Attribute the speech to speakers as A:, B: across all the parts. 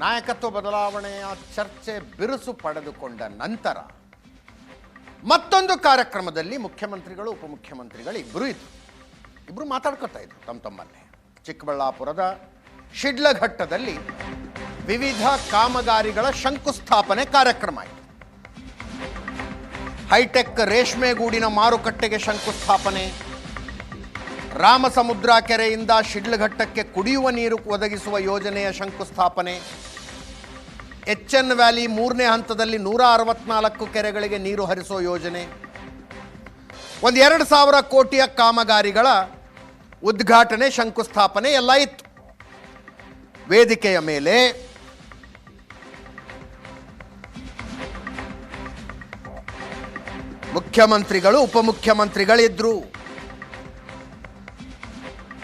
A: ನಾಯಕತ್ವ ಬದಲಾವಣೆಯ ಚರ್ಚೆ ಬಿರುಸು ಪಡೆದುಕೊಂಡ ನಂತರ ಮತ್ತೊಂದು ಕಾರ್ಯಕ್ರಮದಲ್ಲಿ ಮುಖ್ಯಮಂತ್ರಿಗಳು, ಉಪಮುಖ್ಯಮಂತ್ರಿಗಳು ಇಬ್ಬರು ಇದ್ರು. ಇಬ್ಬರು ಮಾತಾಡ್ಕೊತಾ ಇದ್ರು ತಮ್ಮ ತಮ್ಮಲ್ಲೇ ಚಿಕ್ಕಬಳ್ಳಾಪುರದ ಶಿಡ್ಲಘಟ್ಟದಲ್ಲಿ ವಿವಿಧ ಕಾಮಗಾರಿಗಳ ಶಂಕುಸ್ಥಾಪನೆ ಕಾರ್ಯಕ್ರಮ ಆಯಿತು. ಹೈಟೆಕ್ ರೇಷ್ಮೆಗೂಡಿನ ಮಾರುಕಟ್ಟೆಗೆ ಶಂಕುಸ್ಥಾಪನೆ ರಾಮಸಮುದ್ರ ಕೆರೆಯಿಂದ ಶಿಡ್ಲಘಟ್ಟಕ್ಕೆ ಕುಡಿಯುವ ನೀರು ಒದಗಿಸುವ ಯೋಜನೆಯ ಶಂಕುಸ್ಥಾಪನೆ. ಎಚ್ ಎನ್ ವ್ಯಾಲಿ ಮೂರನೇ ಹಂತದಲ್ಲಿ ನೂರ ಅರವತ್ನಾಲ್ಕು ಕೆರೆಗಳಿಗೆ ನೀರು ಹರಿಸೋ ಯೋಜನೆ. ಒಂದು ಎರಡು ಸಾವಿರ ಕೋಟಿಯ ಕಾಮಗಾರಿಗಳ ಉದ್ಘಾಟನೆ, ಶಂಕುಸ್ಥಾಪನೆ ಎಲ್ಲ ಇತ್ತು. ವೇದಿಕೆಯ ಮೇಲೆ ಮುಖ್ಯಮಂತ್ರಿಗಳು, ಉಪಮುಖ್ಯಮಂತ್ರಿಗಳಿದ್ರು.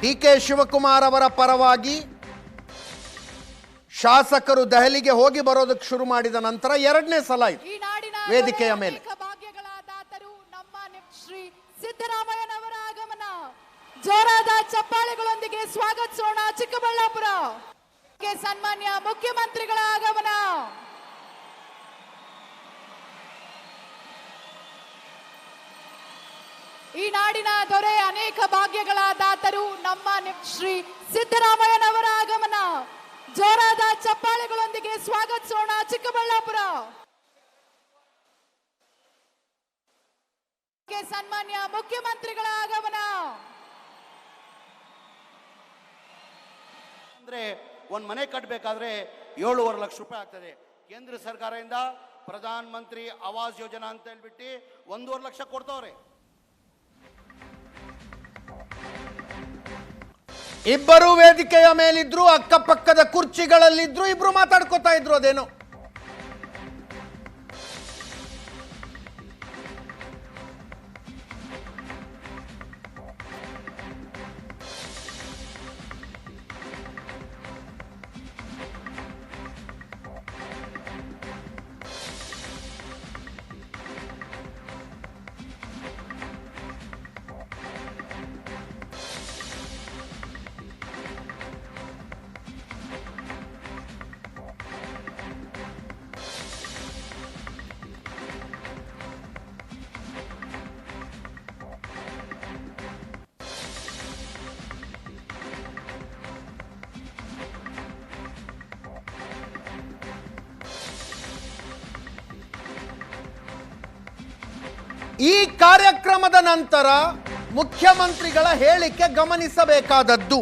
A: ಡಿ ಕೆ ಶಿವಕುಮಾರ್ ಅವರ ಪರವಾಗಿ ಶಾಸಕರು ದೆಹಲಿಗೆ ಹೋಗಿ ಬರೋದಕ್ಕೆ ಶುರು ಮಾಡಿದ ನಂತರ ಎರಡನೇ ಸಲ ಇದು.
B: ಈ ನಾಡಿನ
A: ವೇದಿಕೆಯ ಮೇಲೆ.
B: ಶ್ರೀ ಸಿದ್ದರಾಮಯ್ಯನವರ ಆಗಮನ. ಜೋರಾದ ಚಪ್ಪಾಳೆಗಳೊಂದಿಗೆ ಸ್ವಾಗತಿಸೋಣ ಚಿಕ್ಕಬಳ್ಳಾಪುರ. ಸನ್ಮಾನ್ಯ ಮುಖ್ಯಮಂತ್ರಿಗಳ ಆಗಮನ. ಈ ನಾಡಿನ ದೊರೆ ಅನೇಕ ಭಾಗ್ಯಗಳ ದಾತರು ನಮ್ಮ ಶ್ರೀ ಸಿದ್ದರಾಮಯ್ಯನವರ ಆಗಮನ. ಜೋರಾದ ಚಪ್ಪಾಳೆಗಳೊಂದಿಗೆ ಸ್ವಾಗತಿಸೋಣ ಚಿಕ್ಕಬಳ್ಳಾಪುರ. ಸನ್ಮಾನ್ಯ ಮುಖ್ಯಮಂತ್ರಿಗಳ ಆಗಮನ.
C: ಅಂದ್ರೆ ಒಂದ್ ಮನೆ ಕಟ್ಟಬೇಕಾದ್ರೆ ಏಳುವರೆ ಲಕ್ಷ ರೂಪಾಯಿ ಆಗ್ತದೆ. ಕೇಂದ್ರ ಸರ್ಕಾರದಿಂದ ಪ್ರಧಾನ ಮಂತ್ರಿ ಆವಾಸ್ ಯೋಜನಾ ಅಂತ ಹೇಳ್ಬಿಟ್ಟು ಒಂದೂವರೆ ಲಕ್ಷ ಕೊಡ್ತವ್ರೆ.
A: ಇಬ್ಬರು ವೇದಿಕೆಯ ಮೇಲಿದ್ರು ಅಕ್ಕಪಕ್ಕದ ಕುರ್ಚಿಗಳಲ್ಲಿದ್ರು ಇಬ್ರು ಮಾತಾಡ್ಕೋತಾ ಇದ್ರು ಅದೇನೋ. ಈ ಕಾರ್ಯಕ್ರಮದ ನಂತರ ಮುಖ್ಯಮಂತ್ರಿಗಳ ಹೇಳಿಕೆ ಗಮನಿಸಬೇಕಾದದ್ದು.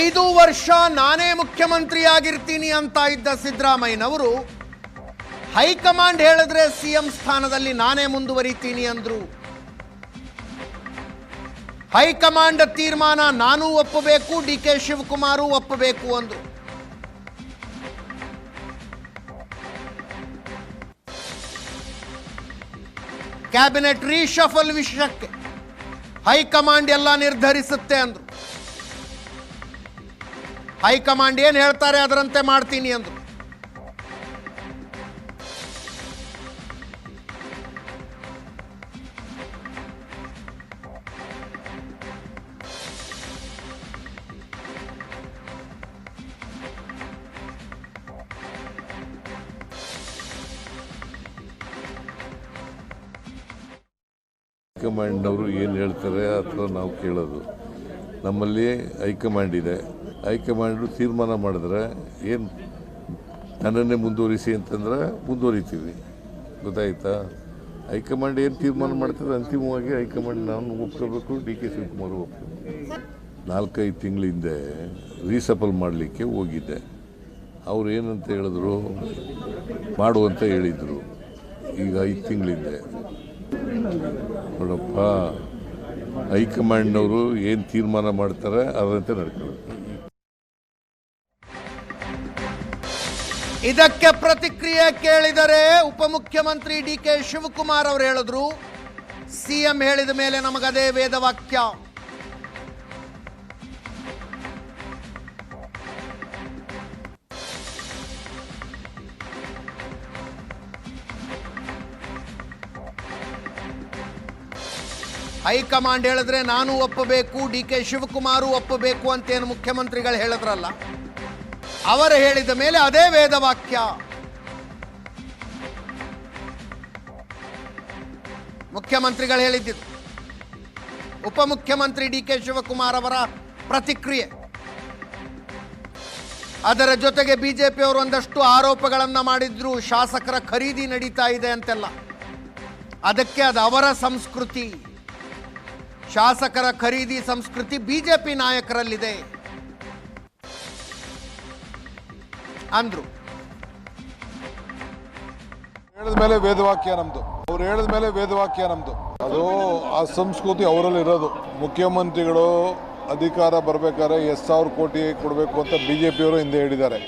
A: ಐದು ವರ್ಷ ನಾನೇ ಮುಖ್ಯಮಂತ್ರಿಯಾಗಿರ್ತೀನಿ ಅಂತ ಇದ್ದ ಸಿದ್ದರಾಮಯ್ಯನವರು ಹೈಕಮಾಂಡ್ ಹೇಳಿದ್ರೆ ಸಿಎಂ ಸ್ಥಾನದಲ್ಲಿ ನಾನೇ ಮುಂದುವರಿತೀನಿ ಅಂದ್ರು. ಹೈಕಮಾಂಡ್ ತೀರ್ಮಾನ ನಾನೂ ಒಪ್ಪಬೇಕು, ಡಿ ಕೆ ಶಿವಕುಮಾರು ಒಪ್ಪಬೇಕು ಅಂದ್ರು. ಕ್ಯಾಬಿನೆಟ್ ರೀಶಫಲ್ ವಿಷಯಕ್ಕೆ ಹೈಕಮಾಂಡ್ ಎಲ್ಲ ನಿರ್ಧರಿಸುತ್ತೆ ಅಂದ್ರು. ಹೈಕಮಾಂಡ್ ಏನು ಹೇಳ್ತಾರೆ ಅದರಂತೆ ಮಾಡ್ತೀನಿ ಅಂದ್ರು.
D: ಹೈಕಮಾಂಡ್ನವರು ಏನು ಹೇಳ್ತಾರೆ ಅಥವಾ ನಾವು ಕೇಳೋದು. ನಮ್ಮಲ್ಲಿ ಹೈಕಮಾಂಡ್ ಇದೆ. ಹೈಕಮಾಂಡು ತೀರ್ಮಾನ ಮಾಡಿದ್ರೆ ಏನು ನನ್ನನ್ನೇ ಮುಂದುವರಿಸಿ ಅಂತಂದ್ರೆ ಮುಂದುವರಿತೀವಿ. ಗೊತ್ತಾಯ್ತಾ? ಹೈಕಮಾಂಡ್ ಏನು ತೀರ್ಮಾನ ಮಾಡ್ತಾರೆ ಅಂತಿಮವಾಗಿ ಹೈಕಮಾಂಡ್ ನಾನು ಒಪ್ಕೋಬೇಕು, ಡಿ ಕೆ ಶಿವಕುಮಾರ್ ಒಪ್ಕೋಬೇಕು. ನಾಲ್ಕೈದು ತಿಂಗಳ ಹಿಂದೆ ರೀಸಫಲ್ ಮಾಡಲಿಕ್ಕೆ ಹೋಗಿದ್ದೆ. ಅವ್ರು ಏನಂತ ಹೇಳಿದ್ರು? ಮಾಡುವಂತ ಹೇಳಿದರು. ಈಗ ಐದು ತಿಂಗಳಿಂದೆ ನೋಡಪ್ಪ, ಹೈಕಮಾಂಡ್ನವರು ಏನು ತೀರ್ಮಾನ ಮಾಡ್ತಾರೆ ಅದರಂತೆ ನಡ್ಕೊಳ್ಳೋದು.
A: ಇದಕ್ಕೆ ಪ್ರತಿಕ್ರಿಯೆ ಕೇಳಿದರೆ ಉಪಮುಖ್ಯಮಂತ್ರಿ ಡಿ ಕೆ ಶಿವಕುಮಾರ್ ಅವರು ಹೇಳಿದ್ರು. ಸಿಎಂ ಹೇಳಿದ ಮೇಲೆ ನಮಗದೇ ವೇದವಾಕ್ಯ. ಹೈಕಮಾಂಡ್ ಹೇಳಿದ್ರೆ ನಾನು ಒಪ್ಪಬೇಕು, ಡಿ ಕೆ ಶಿವಕುಮಾರು ಒಪ್ಪಬೇಕು ಅಂತೇನು ಮುಖ್ಯಮಂತ್ರಿಗಳು ಹೇಳಿದ್ರಲ್ಲ, ಅವರು ಹೇಳಿದ ಮೇಲೆ ಅದೇ ವೇದವಾಕ್ಯ. ಮುಖ್ಯಮಂತ್ರಿಗಳು ಹೇಳಿದ್ದು ಉಪಮುಖ್ಯಮಂತ್ರಿ ಡಿ ಕೆ ಶಿವಕುಮಾರ್ ಅವರ ಪ್ರತಿಕ್ರಿಯೆ. ಅದರ ಜೊತೆಗೆ ಬಿಜೆಪಿಯವರು ಒಂದಷ್ಟು ಆರೋಪಗಳನ್ನು ಮಾಡಿದ್ರು, ಶಾಸಕರ ಖರೀದಿ ನಡೀತಾ ಇದೆ ಅಂತೆಲ್ಲ. ಅದಕ್ಕೆ ಅದು ಅವರ ಸಂಸ್ಕೃತಿ. ಶಾಸಕರ ಖರೀದಿ ಸಂಸ್ಕೃತಿ ಬಿಜೆಪಿ ನಾಯಕರಲ್ಲಿದೆ ಅಂದ್ರು.
E: ಹೇಳಿದ ಮೇಲೆ ವೇದವಾಕ್ಯ ನಮ್ದು. ಅವ್ರು ಹೇಳಿದ ಮೇಲೆ ವೇದವಾಕ್ಯ ನಮ್ದು. ಅದು ಆ ಸಂಸ್ಕೃತಿ ಅವರಲ್ಲಿ ಇರೋದು. ಮುಖ್ಯಮಂತ್ರಿಗಳು ಅಧಿಕಾರ ಬರಬೇಕಾದ್ರೆ ಎಷ್ಟು ಸಾವಿರ ಕೋಟಿ ಕೊಡಬೇಕು ಅಂತ ಬಿ ಜೆ ಹಿಂದೆ ಹೇಳಿದ್ದಾರೆ.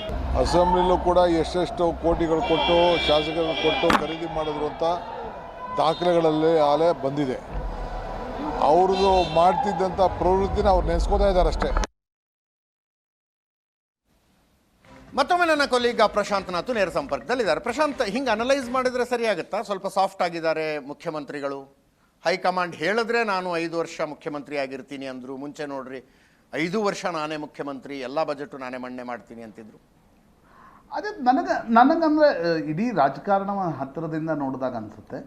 E: ಅಸೆಂಬ್ಲಿಲೂ ಕೂಡ ಎಷ್ಟೆಷ್ಟು ಕೋಟಿಗಳು ಕೊಟ್ಟು ಶಾಸಕರು ಕೊಟ್ಟು ಖರೀದಿ ಮಾಡಿದ್ರು ಅಂತ ದಾಖಲೆಗಳಲ್ಲಿ ಆಲೆ ಬಂದಿದೆ. ಅವ್ರದ್ದು ಮಾಡ್ತಿದ್ದಂಥ ಪ್ರವೃತ್ತಿನ ಅವ್ರು ನೆನೆಸ್ಕೋತಾ ಇದ್ದಾರೆ ಅಷ್ಟೇ.
A: ಮತ್ತೊಮ್ಮೆ ನನ್ನ ಕೊಲೀಗ ಪ್ರಶಾಂತ್ ನಾಥು ನೇರ ಸಂಪರ್ಕದಲ್ಲಿದ್ದಾರೆ. ಪ್ರಶಾಂತ್ ಹಿಂಗೆ ಅನಲೈಸ್ ಮಾಡಿದ್ರೆ ಸರಿಯಾಗುತ್ತಾ ಸ್ವಲ್ಪ ಸಾಫ್ಟ್ ಆಗಿದ್ದಾರೆ ಮುಖ್ಯಮಂತ್ರಿಗಳು. ಹೈಕಮಾಂಡ್ ಹೇಳಿದ್ರೆ ನಾನು ಐದು ವರ್ಷ ಮುಖ್ಯಮಂತ್ರಿ ಆಗಿರ್ತೀನಿ ಅಂದ್ರು. ಮುಂಚೆ ನೋಡ್ರಿ ಐದು ವರ್ಷ ನಾನೇ ಮುಖ್ಯಮಂತ್ರಿ ಎಲ್ಲ ಬಜೆಟು ನಾನೇ ಮಣ್ಣೆ ಮಾಡ್ತೀನಿ ಅಂತಿದ್ರು.
F: ಅದೇ ನನಗೆ ನನಗಂದ್ರೆ ಇಡೀ ರಾಜಕಾರಣ ಹತ್ತಿರದಿಂದ ನೋಡಿದಾಗ ಅನಿಸುತ್ತೆ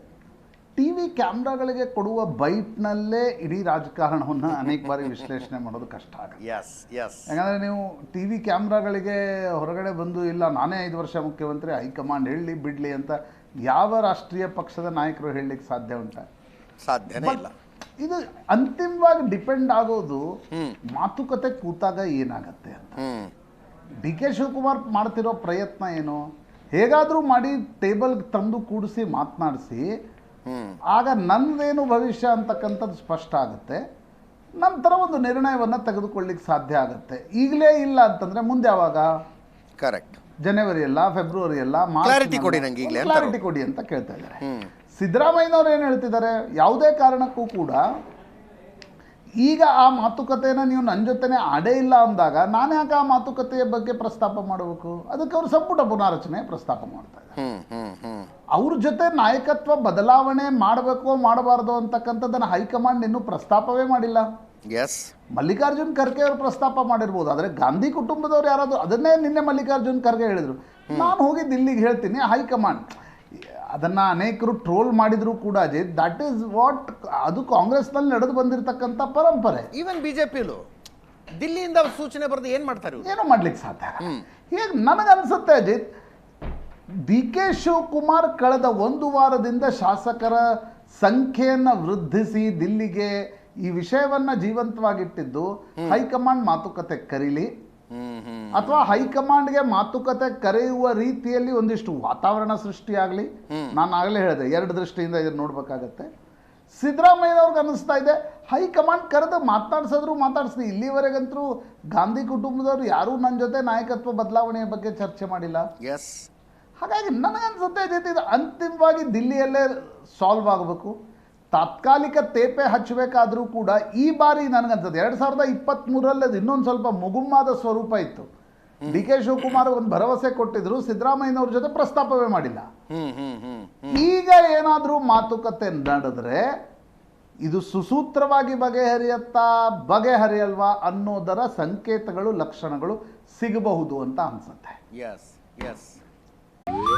F: ಟಿ ವಿ ಕ್ಯಾಮ್ರಾಗಳಿಗೆ ಕೊಡುವ ಬೈಟ್ನಲ್ಲೇ ಇಡೀ ರಾಜಕಾರಣವನ್ನು ಅನೇಕ ಬಾರಿ ವಿಶ್ಲೇಷಣೆ ಮಾಡೋದು ಕಷ್ಟ ಆಗುತ್ತೆ.
A: ಎಸ್ ಎಸ್
F: ಯಾಕಂದರೆ ನೀವು ಟಿ ವಿ ಕ್ಯಾಮ್ರಾಗಳಿಗೆ ಹೊರಗಡೆ ಬಂದು ಇಲ್ಲ ನಾನೇ ಐದು ವರ್ಷ ಮುಖ್ಯಮಂತ್ರಿ ಹೈಕಮಾಂಡ್ ಹೇಳಲಿ ಬಿಡಲಿ ಅಂತ ಯಾವ ರಾಷ್ಟ್ರೀಯ ಪಕ್ಷದ ನಾಯಕರು ಹೇಳಲಿಕ್ಕೆ ಸಾಧ್ಯ ಉಂಟ?
A: ಸಾಧ್ಯನೇ ಇಲ್ಲ.
F: ಇದು ಅಂತಿಮವಾಗಿ ಡಿಪೆಂಡ್ ಆಗೋದು ಮಾತುಕತೆ ಕೂತಾಗ ಏನಾಗತ್ತೆ ಅಂತ. ಡಿ ಕೆ ಶಿವಕುಮಾರ್ ಮಾಡ್ತಿರೋ ಪ್ರಯತ್ನ ಏನು? ಹೇಗಾದರೂ ಮಾಡಿ ಟೇಬಲ್ಗೆ ತಂದು ಕೂಡಿಸಿ ಮಾತನಾಡಿಸಿ ಆಗ ನಂದೇನು ಭವಿಷ್ಯ ಅಂತಕ್ಕಂಥದ್ದು ಸ್ಪಷ್ಟ ಆಗುತ್ತೆ. ನಂತರ ಒಂದು ನಿರ್ಣಯವನ್ನು ತೆಗೆದುಕೊಳ್ಳಿಕ್ಕೆ ಸಾಧ್ಯ ಆಗುತ್ತೆ. ಈಗಲೇ ಇಲ್ಲ ಅಂತಂದ್ರೆ ಮುಂದೆ ಯಾವಾಗ?
A: ಕರೆಕ್ಟ್
F: ಜನವರಿ ಅಲ್ಲ ಫೆಬ್ರವರಿ ಅಲ್ಲ
A: ಕ್ಲಾರಿಟಿ ಕೊಡಿ ನಂಗೆ ಈಗಲೇ
F: ಕ್ಲಾರಿಟಿ ಕೊಡಿ ಅಂತ ಕೇಳ್ತಾ ಇದ್ದಾರೆ. ಸಿದ್ದರಾಮಯ್ಯನವ್ರು ಏನು ಹೇಳ್ತಿದ್ದಾರೆ? ಯಾವುದೇ ಕಾರಣಕ್ಕೂ ಕೂಡ ಈಗ ಆ ಮಾತುಕತೆನ ನೀವು ನನ್ನ ಜೊತೆನೆ ಆಡೇ ಇಲ್ಲ ಅಂದಾಗ ನಾನು ಯಾಕೆ ಆ ಮಾತುಕತೆಯ ಬಗ್ಗೆ ಪ್ರಸ್ತಾಪ ಮಾಡಬೇಕು? ಅದಕ್ಕೆ ಅವರು ಸಂಪುಟ ಪುನಾರಚನೆ ಪ್ರಸ್ತಾಪ ಮಾಡ್ತಾ ಇದ್ದಾರೆ. ಅವ್ರ ಜೊತೆ ನಾಯಕತ್ವ ಬದಲಾವಣೆ ಮಾಡಬೇಕು ಮಾಡಬಾರ್ದು ಅಂತಕ್ಕಂಥದ್ದನ್ನು ಹೈಕಮಾಂಡ್ ಇನ್ನೂ ಪ್ರಸ್ತಾಪವೇ ಮಾಡಿಲ್ಲ.
A: ಎಸ್
F: ಮಲ್ಲಿಕಾರ್ಜುನ್ ಖರ್ಗೆ ಅವರು ಪ್ರಸ್ತಾಪ ಮಾಡಿರ್ಬೋದು. ಆದರೆ ಗಾಂಧಿ ಕುಟುಂಬದವ್ರು ಯಾರಾದರೂ ಅದನ್ನೇ ನಿನ್ನೆ ಮಲ್ಲಿಕಾರ್ಜುನ್ ಖರ್ಗೆ ಹೇಳಿದರು. ನಾನು ಹೋಗಿ ದಿಲ್ಲಿಗೆ ಹೇಳ್ತೀನಿ ಹೈಕಮಾಂಡ್. ಅದನ್ನು ಅನೇಕರು ಟ್ರೋಲ್ ಮಾಡಿದ್ರು ಕೂಡ ಅಜಯ್. ದಟ್ ಈಸ್ ವಾಟ್ ಅದು ಕಾಂಗ್ರೆಸ್ನಲ್ಲಿ ನಡೆದು ಬಂದಿರತಕ್ಕಂಥ ಪರಂಪರೆ.
A: ಈವನ್ ಬಿಜೆಪಿಲು ದಿಲ್ಲಿಯಿಂದ ಸೂಚನೆ ಬರೆದು ಏನು ಮಾಡ್ತಾರೆ ಏನು
F: ಏನೂ ಮಾಡ್ಲಿಕ್ಕೆ ಸಾಧ್ಯ ಈಗ ನನಗನ್ಸುತ್ತೆ ಅಜಿತ್ ಡಿ ಕೆ ಶಿವಕುಮಾರ್ ಕಳೆದ ಒಂದು ವಾರದಿಂದ ಶಾಸಕರ ಸಂಖ್ಯೆಯನ್ನು ವೃದ್ಧಿಸಿ ದಿಲ್ಲಿಗೆ ಈ ವಿಷಯವನ್ನ ಜೀವಂತವಾಗಿಟ್ಟಿದ್ದು ಹೈಕಮಾಂಡ್ ಮಾತುಕತೆ ಕರೀಲಿ. ಅಥವಾ ಹೈಕಮಾಂಡ್ಗೆ ಮಾತುಕತೆ ಕರೆಯುವ ರೀತಿಯಲ್ಲಿ ಒಂದಿಷ್ಟು ವಾತಾವರಣ ಸೃಷ್ಟಿಯಾಗಲಿ. ನಾನು ಆಗಲೇ ಹೇಳಿದೆ ಎರಡು ದೃಷ್ಟಿಯಿಂದ ಇದನ್ನು ನೋಡ್ಬೇಕಾಗತ್ತೆ. ಸಿದ್ದರಾಮಯ್ಯನವ್ರಿಗೆ ಅನ್ನಿಸ್ತಾ ಇದೆ ಹೈಕಮಾಂಡ್ ಕರೆದು ಮಾತಾಡ್ಸಿದ್ರು ಮಾತಾಡ್ಸಿದ್ರು ಇಲ್ಲಿವರೆಗಂತೂ ಗಾಂಧಿ ಕುಟುಂಬದವ್ರು ಯಾರೂ ನನ್ನ ಜೊತೆ ನಾಯಕತ್ವ ಬದಲಾವಣೆಯ ಬಗ್ಗೆ ಚರ್ಚೆ ಮಾಡಿಲ್ಲ.
A: ಎಸ್
F: ಹಾಗಾಗಿ ನನಗನ್ಸುತ್ತೆ ಜೊತೆ ಇದು ಅಂತಿಮವಾಗಿ ದಿಲ್ಲಿಯಲ್ಲೇ ಸಾಲ್ವ್ ಆಗಬೇಕು. ತಾತ್ಕಾಲಿಕ ತೇಪೆ ಹಚ್ಚಬೇಕಾದರೂ ಕೂಡ ಈ ಬಾರಿ ನನಗನ್ಸುತ್ತೆ ಎರಡು ಸಾವಿರದ ಇಪ್ಪತ್ತ್ಮೂರರಲ್ಲಿ ಅದು ಇನ್ನೊಂದು ಸ್ವಲ್ಪ ಮುಗುಮ್ಮಾದ ಸ್ವರೂಪ ಇತ್ತು. ಡಿ ಕೆ ಶಿವಕುಮಾರ್ ಒಂದು ಭರವಸೆ ಕೊಟ್ಟಿದ್ರು ಸಿದ್ದರಾಮಯ್ಯನವ್ರ ಜೊತೆ ಪ್ರಸ್ತಾಪವೇ ಮಾಡಿಲ್ಲ. ಈಗ ಏನಾದರೂ ಮಾತುಕತೆ ನಡೆದ್ರೆ ಇದು ಸುಸೂತ್ರವಾಗಿ ಬಗೆಹರಿಯತ್ತಾ ಬಗೆಹರಿಯಲ್ವಾ ಅನ್ನೋದರ ಸಂಕೇತಗಳು ಲಕ್ಷಣಗಳು ಸಿಗಬಹುದು ಅಂತ ಅನ್ಸುತ್ತೆ.
A: Yes S